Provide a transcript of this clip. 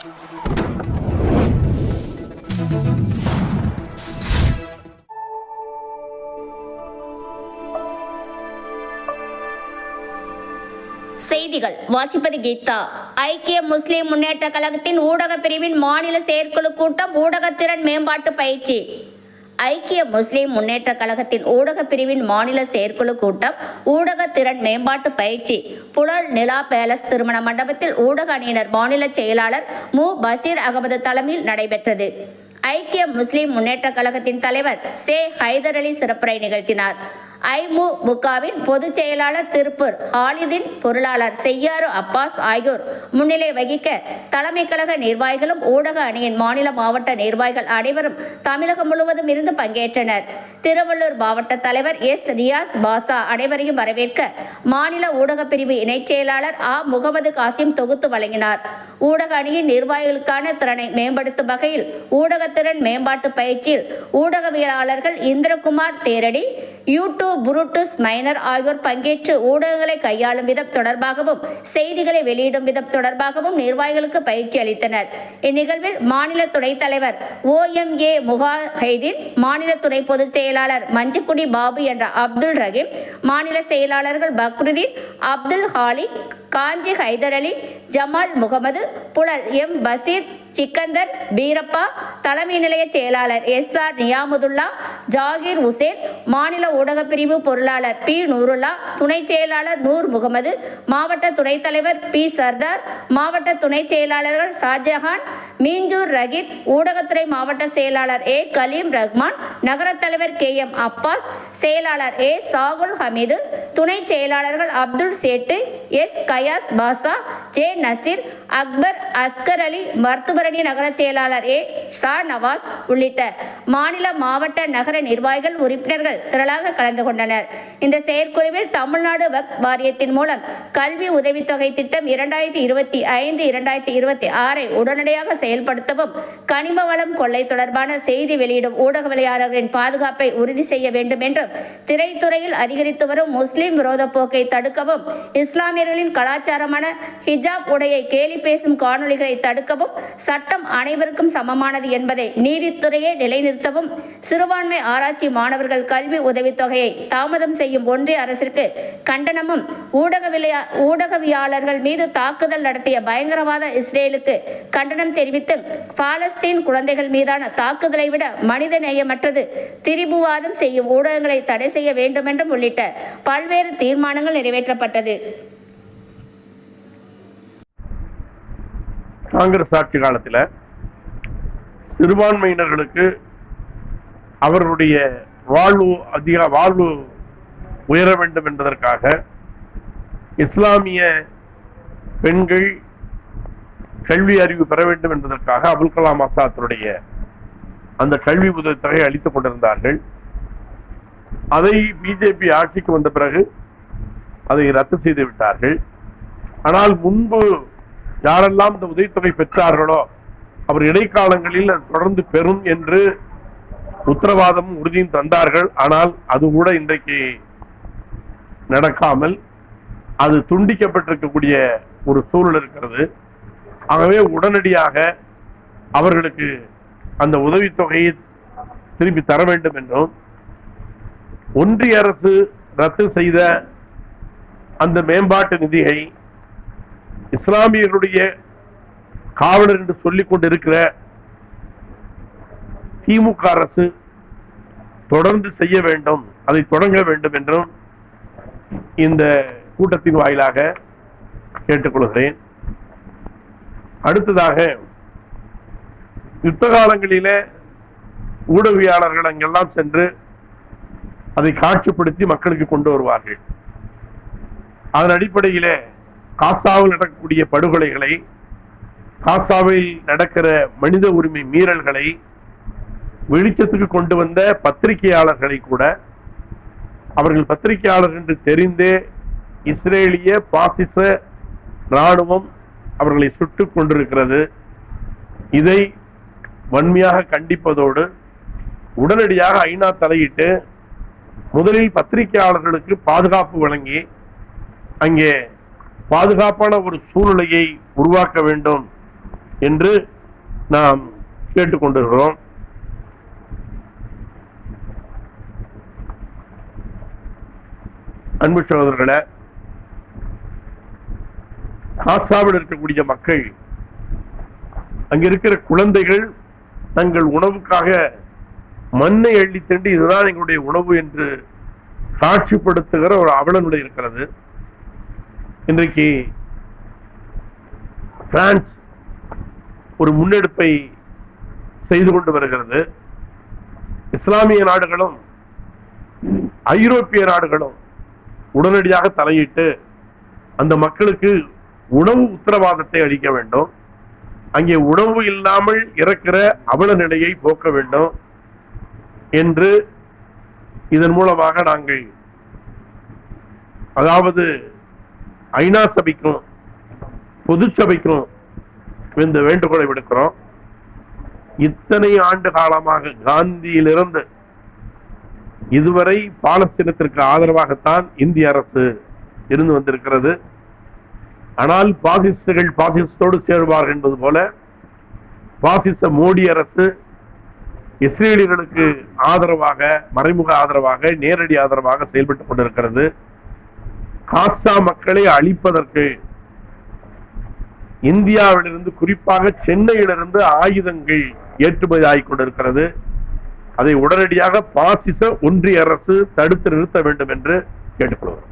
செய்திகள். வாசிப்பது கீதா. ஐக்கிய முஸ்லிம் முன்னேற்ற கழகத்தின் ஊடக பிரிவின் மாநில செயற்குழு கூட்டம் ஊடகத்திறன் மேம்பாட்டு பயிற்சி. ஐக்கிய முஸ்லிம் முன்னேற்ற கழகத்தின் ஊடக பிரிவின் மாநில செயற்குழு கூட்டம் ஊடக திறன் மேம்பாட்டு பயிற்சி புலல் நிலா பேலஸ் திருமண மண்டபத்தில் ஊடக அணியினர் மாநில செயலாளர் மு. பசீர் அகமது தலைமையில் நடைபெற்றது. ஐக்கிய முஸ்லிம் முன்னேற்ற கழகத்தின் தலைவர் சே. ஹைதர் அலி சிறப்புரை நிகழ்த்தினார். ஐமு முகாவின் பொதுச் செயலாளர் திருப்பூர் ஹாலிதின் பொருளாளர் செய்யாறு அப்பாஸ் ஆகியோர் முன்னிலை வகிக்க தலைமை கழக நிர்வாகிகளும் ஊடக அணியின் மாநில மாவட்ட நிர்வாகிகள் அனைவரும் தமிழகம் முழுவதும் இருந்து பங்கேற்றனர். திருவள்ளூர் மாவட்ட தலைவர் எஸ். ரியாஸ் பாசா அனைவரையும் வரவேற்க மாநில ஊடக பிரிவு இணைச் செயலாளர் ஆ. முகமது காசிம் தொகுத்து வழங்கினார். ஊடக அணியின் நிர்வாகிகளுக்கான திறனை மேம்படுத்தும் வகையில் ஊடகத்திறன் மேம்பாட்டு பயிற்சியில் ஊடகவியலாளர்கள் இந்திரகுமார் தேரடி யூடியூப் புருட்டுஸ் மைனர் ஆகியோர் பங்கேற்று ஊடகங்களை கையாளும் விதம் தொடர்பாகவும் செய்திகளை வெளியிடும் விதம் தொடர்பாகவும் நிர்வாகிகளுக்கு பயிற்சி அளித்தனர். இந்நிகழ்வில் மாநில துணைத் தலைவர் ஓஎம்ஏ முகாஹைதீன் மாநில துணை பொதுச் செயலாளர் மஞ்சக்குடி பாபு என்ற அப்துல் ரஹீம் மாநில செயலாளர்கள் பக்ருதீன் அப்துல் ஹாலிக் காஞ்சி ஹைதர் அலி ஜமால் முகமது புலல் எம். பசீர் சிக்கந்தர் பீரப்பா தலைமை நிலைய செயலாளர் எஸ் ஆர் நியாமுதுல்லா ஜாகிர் உசேன் மாநில ஊடகப் பிரிவு பொருளாளர் பி நூருல்லா துணை செயலாளர் நூர் முகமது மாவட்ட துணைத் தலைவர் பி சர்தார் மாவட்ட துணை செயலாளர்கள் ஷாஜஹான் மீஞ்சூர் ரகித் ஊடகத்துறை மாவட்ட செயலாளர் ஏ கலீம் ரஹ்மான் நகரத் தலைவர் கே எம் அப்பாஸ் செயலாளர் ஏ சாகுல் ஹமீது துணை செயலாளர்கள் அப்துல் சேட்டு எஸ் கயாஸ் பாசா ஜே நசீர் அக்பர் அஸ்கர் அலி மருத்துவரணி நகர செயலாளர் ஏ சா நவாஸ் உள்ளிட்ட மாநில மாவட்ட நகர நிர்வாகிகள் உறுப்பினர்கள் திரளாக கலந்து கொண்டனர். இந்த செயற்குழுவில் தமிழ்நாடு வக் வாரியத்தின் மூலம் கல்வி உதவித்தொகை திட்டம் இரண்டாயிரத்தி இருபத்தி ஐந்து இரண்டாயிரத்தி இருபத்தி ஆறை உடனடியாக செயல்படுத்தவும் கனிம வளம் கொள்ளை தொடர்பான செய்தி வெளியிடும் ஊடகவியலாளர்களின் பாதுகாப்பை உறுதி செய்ய வேண்டும் என்றும் திரைத்துறையில் அதிகரித்து வரும் முஸ்லிம் விரோத போக்கை தடுக்கவும் இஸ்லாமியர்களின் கலாச்சாரமான ஹிஜாப் உடையை கேலி பேசும் காணொளிகளை தடுக்கவும் சட்டம் அனைவருக்கும் சமமானது என்பதை நீதித்துறையே நிலைநிறுத்தவும். சிறுபான்மை ஆராய்ச்சி மாணவர்கள் கல்வி உதவித்தொகையை தாமதம் செய்யும் ஒன்றிய அரசிற்கு கண்டனமும் ஊடகவிலையா ஊடகவியாளர்கள் மீது தாக்குதல் நடத்திய பயங்கரவாத இஸ்ரேலுக்கு கண்டனம் தெரிவித்து பாலஸ்தீன் குழந்தைகள் மீதான தாக்குதலை விட மனித நேயமற்றது. திரிபுவாதம் செய்யும் ஊடகங்களை தடை செய்ய வேண்டும் என்றும் உள்ளிட்ட பல்வேறு தீர்மானங்கள் நிறைவேற்றப்பட்டது. காங்கிரஸ் ஆட்சி காலத்துல சிறுபான்மையினர்களுக்கு அவர்களுடைய வாழ்வு அதிக வாழ்வு உயர வேண்டும் என்பதற்காக இஸ்லாமிய பெண்கள் கல்வி அறிவு பெற வேண்டும் என்பதற்காக அபுல் கலாம் ஆசாத்தினுடைய அந்த கல்வி உதவித்தொகை அளித்துக் கொண்டிருந்தார்கள். அதை பிஜேபி ஆட்சிக்கு வந்த பிறகு அதை ரத்து செய்து விட்டார்கள். ஆனால் முன்பு யாரெல்லாம் இந்த உதவித்தொகை பெற்றார்களோ அவர் இடைக்காலங்களில் அது தொடர்ந்து பெறும் என்று உத்தரவாதமும் உறுதியும் தந்தார்கள். ஆனால் அது கூட இன்றைக்கு நடக்காமல் அது துண்டிக்கப்பட்டிருக்கக்கூடிய ஒரு சூழல் இருக்கிறது. ஆகவே உடனடியாக அவர்களுக்கு அந்த உதவித்தொகையை திருப்பி தர வேண்டும் என்றும் ஒன்றிய அரசு ரத்து செய்த அந்த மேம்பாட்டு நிதியை இஸ்லாமியர்களுடைய காவலர் என்று சொல்லிக் கொண்டிருக்கிற திமுக அரசு தொடர்ந்து செய்ய வேண்டும் அதை தொடங்க வேண்டும் என்றும் இந்த கூட்டத்தின் வாயிலாக கேட்டுக்கொள்கிறேன் அடுத்ததாக யுத்த காலங்களிலே ஊடகவியாளர்கள் அங்கெல்லாம் சென்று அதை காட்சிப்படுத்தி மக்களுக்கு கொண்டு வருவார்கள். அதன் அடிப்படையிலே காசாவில் நடக்கக்கூடிய படுகொலைகளை காசாவில் நடக்கிற மனித உரிமை மீறல்களை வெளிச்சத்துக்கு கொண்டு வந்த பத்திரிகையாளர்களை கூட அவர்கள் பத்திரிகையாளர்கள் என்று தெரிந்தே இஸ்ரேலிய பாசிச ராணுவம் அவர்களை சுட்டு கொண்டிருக்கிறது. இதை வன்மையாக கண்டிப்பதோடு உடனடியாக ஐநா தலையிட்டு முதலில் பத்திரிகையாளர்களுக்கு பாதுகாப்பு வழங்கி அங்கே பாதுகாப்பான ஒரு சூழ்நிலையை உருவாக்க வேண்டும் என்று நாம் கேட்டுக்கொண்டிருக்கிறோம். அன்பு சகோதரர்களை காசாவில் இருக்கக்கூடிய மக்கள் அங்க இருக்கிற குழந்தைகள் தங்கள் உணவுக்காக மண்ணை அள்ளி தண்டு இதுதான் எங்களுடைய உணவு என்று காட்சிப்படுத்துகிற ஒரு அவலநிலை இருக்கிறது. இன்றைக்கு பிரான்ஸ் ஒரு முன்னெடுப்பை செய்து கொண்டு வருகிறது. இஸ்லாமிய நாடுகளும் ஐரோப்பிய நாடுகளும் உடனடியாக தலையிட்டு அந்த மக்களுக்கு உணவு உத்தரவாதத்தை அளிக்க வேண்டும். அங்கே உணவு இல்லாமல் இறக்கிற அவல நிலையை போக்க வேண்டும் என்று இதன் மூலமாக நாங்கள் அதாவது ஐநா சபைக்கும் பொது சபைக்கும் இந்த வேண்டுகோளை விடுக்கிறோம். இத்தனை ஆண்டு காலமாக காந்தியிலிருந்து இதுவரை பாலஸ்தீனத்திற்கு ஆதரவாகத்தான் இந்திய அரசு இருந்து வந்திருக்கிறது. ஆனால் பாசிஸ்டுகள் பாசிஸ்டோடு சேருவார்கள் என்பது போல பாசிச மோடி அரசு இஸ்ரேலியர்களுக்கு ஆதரவாக மறைமுக ஆதரவாக நேரடி ஆதரவாக செயல்பட்டுக் கொண்டிருக்கிறது. காசா மக்களை அழிப்பதற்கு. இந்தியாவிலிருந்து குறிப்பாக சென்னையிலிருந்து ஆயுதங்கள் ஏற்றுமதி ஆகிக் கொண்டிருக்கிறது. அதை உடனடியாக பாசிச ஒன்றிய அரசு தடுத்து நிறுத்த வேண்டும் என்று கேட்டுக்கொள்கிறோம்.